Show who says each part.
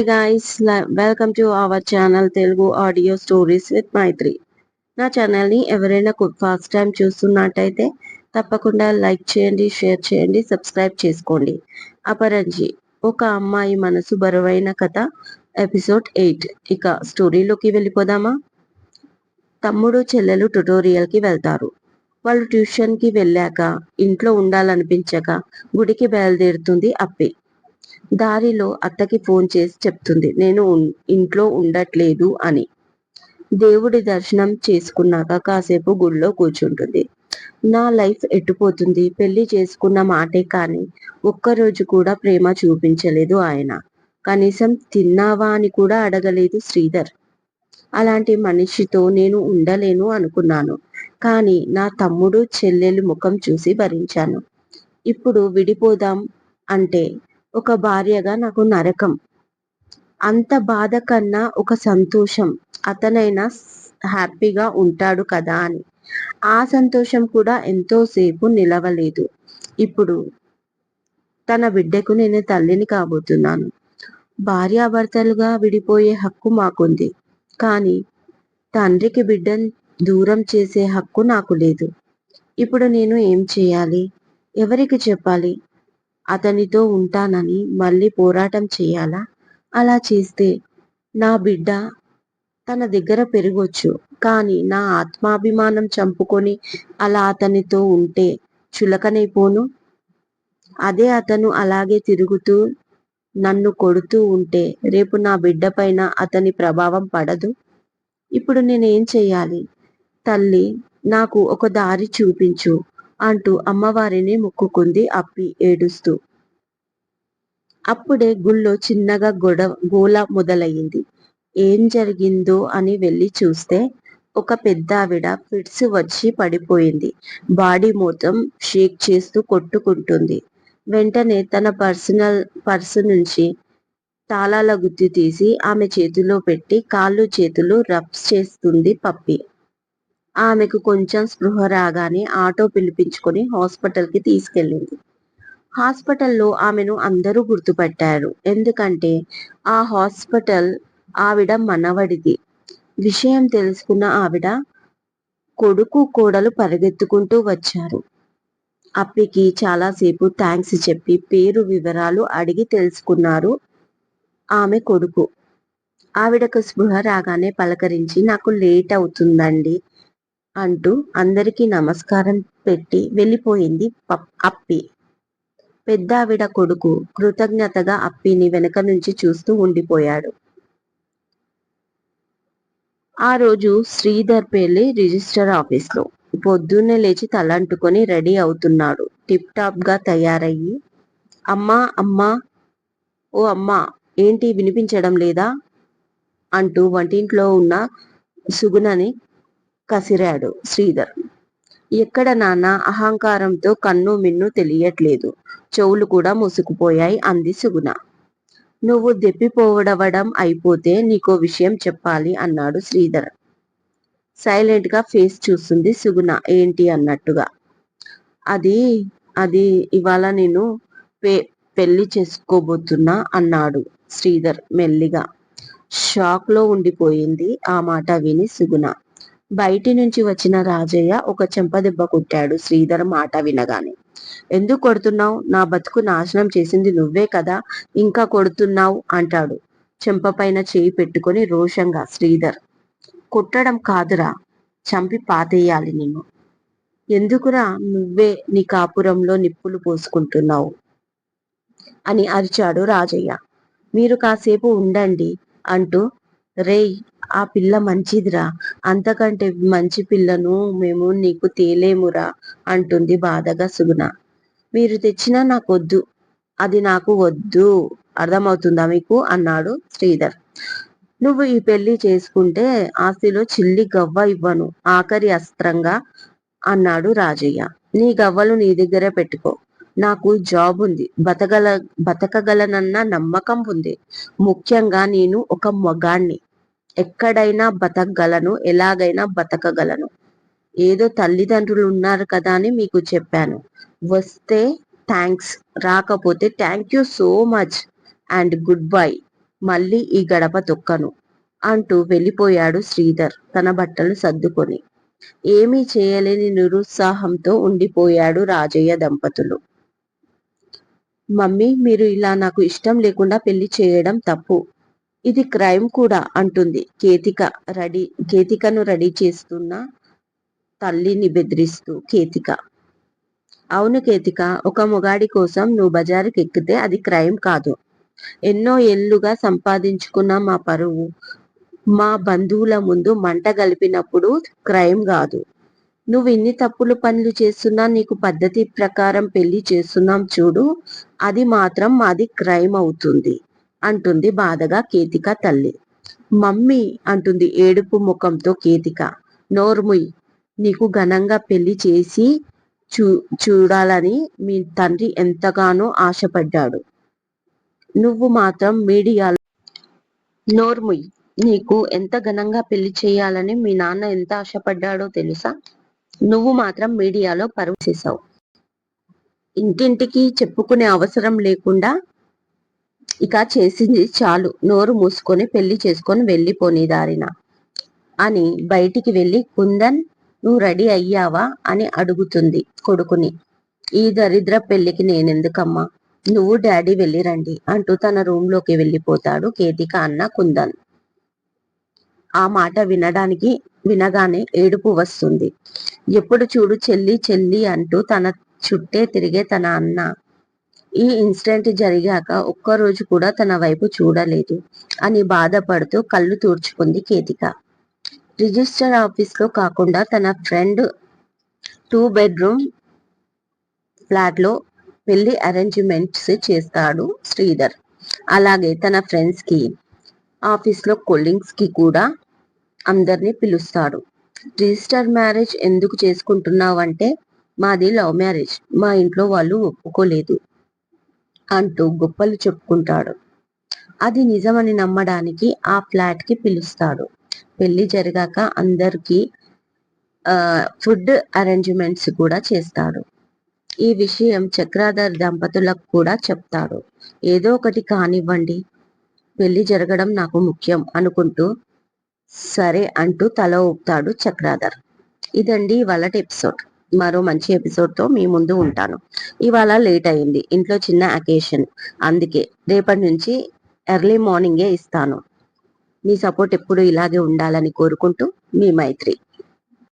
Speaker 1: Guys welcome to our channel Telugu audio stories with Maithri నా ఛానల్ని ఎవరైనా first time చూస్తున్నట్టయితే తప్పకుండా లైక్ చేయండి షేర్ చేయండి సబ్స్క్రైబ్ చేసుకోండి. అపరంజి ఒక అమ్మాయి మనసు బరువైన కథ ఎపిసోడ్ ఎయిట్ ఇక స్టోరీలోకి వెళ్ళిపోదామా? తమ్ముడు చెల్లెలు ట్యుటోరియల్కి వెళ్తారు. వాళ్ళు ట్యూషన్కి వెళ్ళాక ఇంట్లో ఉండాలనిపించక గుడికి బయలుదేరుతుంది అప్పి. దారిలో అత్తకి ఫోన్ చేసి చెప్తుంది నేను ఇంట్లో ఉండట్లేదు అని. దేవుడి దర్శనం చేసుకున్నాక కాసేపు గుళ్ళో కూర్చుంటుంది. నా లైఫ్ ఎట్టుపోతుంది? పెళ్ళి చేసుకున్న మాటే కానీ ఒక్కరోజు కూడా ప్రేమ చూపించలేదు ఆయన. కనీసం తిన్నావా అని కూడా అడగలేదు శ్రీధర్. అలాంటి మనిషితో నేను ఉండలేను అనుకున్నాను. కానీ నా తమ్ముడు చెల్లెలు ముఖం చూసి భరించాను. ఇప్పుడు విడిపోదాం అంటే ఒక భార్యగా నాకు నరకం. అంత బాధ కన్నా ఒక సంతోషం. అతనైనా హ్యాపీగా ఉంటాడు కదా అని. ఆ సంతోషం కూడా ఎంతోసేపు నిలవలేదు. ఇప్పుడు తన బిడ్డకు నేను తల్లిని కాబోతున్నాను. భార్యాభర్తలుగా విడిపోయే హక్కు మాకుంది. కానీ తండ్రికి బిడ్డను దూరం చేసే హక్కు నాకు లేదు. ఇప్పుడు నేను ఏం చేయాలి? ఎవరికి చెప్పాలి? అతనితో ఉంటానని మళ్ళీ పోరాటం చేయాలా? అలా చేస్తే నా బిడ్డ తన దగ్గర పెరగొచ్చు. కానీ నా ఆత్మాభిమానం చంపుకొని అలా అతనితో ఉంటే చులకనైపోను అదే అతను అలాగే తిరుగుతూ నన్ను కొడుతూ ఉంటే రేపు నా బిడ్డ పైన అతని ప్రభావం పడదు? ఇప్పుడు నేనేం చేయాలి? తల్లి నాకు ఒక దారి చూపించు. అంటూ అమ్మవారిని మొక్కుకుంది అప్పి ఏడుస్తూ. అప్పుడే గుళ్ళో చిన్నగా గొడవ గోల మొదలయ్యింది. ఏం జరిగిందో అని వెళ్ళి చూస్తే ఒక పెద్ద ఆవిడ ఫిట్స్ వచ్చి పడిపోయింది. బాడీ మొత్తం షేక్ చేస్తూ కొట్టుకుంటుంది. వెంటనే తన పర్సనల్ పర్సు నుంచి తాళాల గుత్తి తీసి ఆమె చేతిలో పెట్టి కాళ్ళు చేతులు రబ్స్ చేస్తుంది పప్పి. ఆమెకు కొంచెం స్పృహ రాగానే ఆటో పిలిపించుకొని హాస్పిటల్కి తీసుకెళ్ళింది. హాస్పిటల్లో ఆమెను అందరూ గుర్తుపట్టారు. ఎందుకంటే ఆ హాస్పిటల్ ఆవిడ మనవడిది. విషయం తెలుసుకున్న ఆవిడ కొడుకు కోడలు పరిగెత్తుకుంటూ వచ్చారు. అప్పికి చాలాసేపు థ్యాంక్స్ చెప్పి పేరు వివరాలు అడిగి తెలుసుకున్నారు ఆమె కొడుకు. ఆవిడకు స్పృహ రాగానే పలకరించి నాకు లేట్ అవుతుందండి. అంటూ అందరికీ నమస్కారం పెట్టి వెళ్ళిపోయింది అప్పి. పెద్దావిడ కొడుకు కృతజ్ఞతగా అప్పిని వెనక నుంచి చూస్తూ ఉండిపోయాడు. ఆ రోజు శ్రీధర్ పెళ్ళి రిజిస్టర్ ఆఫీస్లో. పొద్దున్నే లేచి తలంటుకొని రెడీ అవుతున్నాడు. టిప్ టాప్గా తయారయ్యి అమ్మా అమ్మా ఓ అమ్మా ఏంటి వినిపించడం లేదా? అంటూ వంటింట్లో ఉన్న సుగుణని కసిరాడు శ్రీధర్. ఎక్కడ నాన్న అహంకారంతో కన్ను మిన్ను తెలియట్లేదు. చెవులు కూడా మూసుకుపోయాయి అంది సుగుణ. నువ్వు దెప్పిపోవడవడం అయిపోతే నీకో విషయం చెప్పాలి అన్నాడు శ్రీధర్. సైలెంట్గా ఫేస్ చూస్తుంది సుగుణ. ఏంటి అన్నట్టుగా. అది అది ఇవాళ నేను పె పెళ్ళి చేసుకోబోతున్నా అన్నాడు శ్రీధర్ మెల్లిగా. షాక్లో ఉండిపోయింది ఆ మాట విని సుగుణ. బయటి నుంచి వచ్చిన రాజయ్య ఒక చెంపదెబ్బ కొట్టాడు శ్రీధర్ మాట వినగానే. ఎందుకు కొడుతున్నావు? నా బతుకు నాశనం చేసింది నువ్వే కదా ఇంకా కొడుతున్నావు? అంటాడు. చెంపపైన చేయి పెట్టుకుని రోషంగా శ్రీధర్. కొట్టడం కాదురా చంపి పాతేయాలి నిన్ను ఎందుకురా నువ్వే నీ కాపురంలో నిప్పులు పోసుకుంటున్నావు? అని అరిచాడు రాజయ్య. మీరు కాసేపు ఉండండి అంటూ రేయ్ ఆ పిల్ల మంచిదిరా. అంతకంటే మంచి పిల్లను మేము నీకు తేలేమురా అంటుంది బాధగా సుగుణ. మీరు తెచ్చినా నాకు వద్దు అది నాకు వద్దు. అర్థమవుతుందా మీకు? అన్నాడు శ్రీధర్. నువ్వు ఈ పెళ్ళి చేసుకుంటే ఆస్తిలో చిల్లి గవ్వ ఇవ్వను. ఆఖరి అస్త్రంగా అన్నాడు రాజయ్య. నీ గవ్వలు నీ దగ్గరే పెట్టుకో. నాకు జాబ్ ఉంది. బతకగల బతకగలనన్న నమ్మకం ఉంది. ముఖ్యంగా నేను ఒక మగాణ్ణి. ఎక్కడైనా బతకగలను ఎలాగైనా బతకగలను. ఏదో తల్లిదండ్రులు ఉన్నారు కదా అని మీకు చెప్పాను. వస్తే థ్యాంక్స్ రాకపోతే thank you so much and goodbye. మళ్ళీ ఈ గడప తొక్కను అంటూ వెళ్ళిపోయాడు శ్రీధర్ తన బట్టలు సర్దుకొని. ఏమీ చేయలేని నిరుత్సాహంతో ఉండిపోయాడు రాజయ్య దంపతులు. మమ్మీ మీరు ఇలా నాకు ఇష్టం లేకుండా పెళ్ళి చేయడం తప్పు. ఇది క్రైమ్ కూడా అంటుంది. కేతిక రెడీ కేతికను రెడీ చేస్తున్న తల్లిని బెదిరిస్తూ కేతిక. అవును కేతిక ఒక మొగాడి కోసం నువ్వు బజారుకి ఎక్కితే అది క్రైమ్ కాదు. ఎన్నో ఏళ్ళుగా సంపాదించుకున్న మా పరువు మా బంధువుల ముందు మంట గలిపినప్పుడు క్రైమ్ కాదు. నువ్వు ఇన్ని తప్పులు పనులు చేస్తున్నా నీకు పద్ధతి ప్రకారం పెళ్ళి చేస్తున్నాం చూడు అది మాత్రం మాది క్రైమ్ అవుతుంది. అంటుంది బాధగా కేతిక తల్లి. మమ్మీ అంటుంది ఏడుపు ముఖంతో కేతిక. నోర్ముయ్ నీకు ఘనంగా పెళ్ళి చేసి చూ చూడాలని మీ తండ్రి ఎంతగానో ఆశపడ్డాడు. నువ్వు మాత్రం మీడియాలో నోర్ముయ్ నీకు ఎంత ఘనంగా పెళ్ళి చేయాలని మీ నాన్న ఎంత ఆశపడ్డాడో తెలుసా? నువ్వు మాత్రం మీడియాలో పరువు చేశావు. ఇంటింటికి చెప్పుకునే అవసరం లేకుండా ఇక చేసింది చాలు. నోరు మూసుకొని పెళ్ళి చేసుకొని వెళ్ళిపోని దారిన. అని బయటికి వెళ్ళి కుందన్ నువ్వు రెడీ అయ్యావా? అని అడుగుతుంది కొడుకుని. ఈ దరిద్ర పెళ్ళికి నేనెందుకమ్మా? నువ్వు డాడీ వెళ్ళి రండి అంటూ తన రూమ్లోకి వెళ్ళిపోతాడు కేతిక అన్న కుందన్. ఆ మాట వినడానికి వినగానే ఏడుపు వస్తుంది. ఎప్పుడు చూడు చెల్లి చెల్లి అంటూ తన చుట్టే తిరిగే తన అన్న ఈ ఇన్సిడెంట్ జరిగాక ఒక్కరోజు కూడా తన వైపు చూడలేదు అని బాధపడుతూ కళ్ళు తూర్చుకుంది కేతిక. రిజిస్టర్ ఆఫీస్లో కాకుండా తన ఫ్రెండ్ టూ బెడ్రూమ్ ఫ్లాట్లో పెళ్ళి అరేంజ్మెంట్స్ చేస్తాడు శ్రీధర్. అలాగే తన ఫ్రెండ్స్కి ఆఫీస్లో కి కూడా అందరినీ పిలుస్తాడు. రిజిస్టర్ మ్యారేజ్ ఎందుకు చేసుకుంటున్నావు అంటే మాది లవ్ మ్యారేజ్ మా ఇంట్లో వాళ్ళు ఒప్పుకోలేదు. అంటూ గొప్పలు చెప్పుకుంటాడు. అది నిజమని నమ్మడానికి ఆ ఫ్లాట్కి పిలుస్తాడు. పెళ్ళి జరిగాక అందరికి ఫుడ్ అరేంజ్మెంట్స్ కూడా చేస్తాడు. ఈ విషయం చక్రాధర్ దంపతులకు కూడా చెప్తాడు. ఏదో ఒకటి కానివ్వండి. పెళ్ళి జరగడం నాకు ముఖ్యం అనుకుంటూ సరే అంటూ తల ఊపుతాడు చక్రాధర్. ఇదండి ఇవాళ ఎపిసోడ్. మరో మంచి ఎపిసోడ్తో మీ ముందు ఉంటాను. ఇవాళ లేట్ అయింది. ఇంట్లో చిన్న అకేషన్ అందుకే రేపటి నుంచి ఎర్లీ మార్నింగే ఇస్తాను. మీ సపోర్ట్ ఎప్పుడు ఇలాగే ఉండాలని కోరుకుంటూ మీ మైత్రి.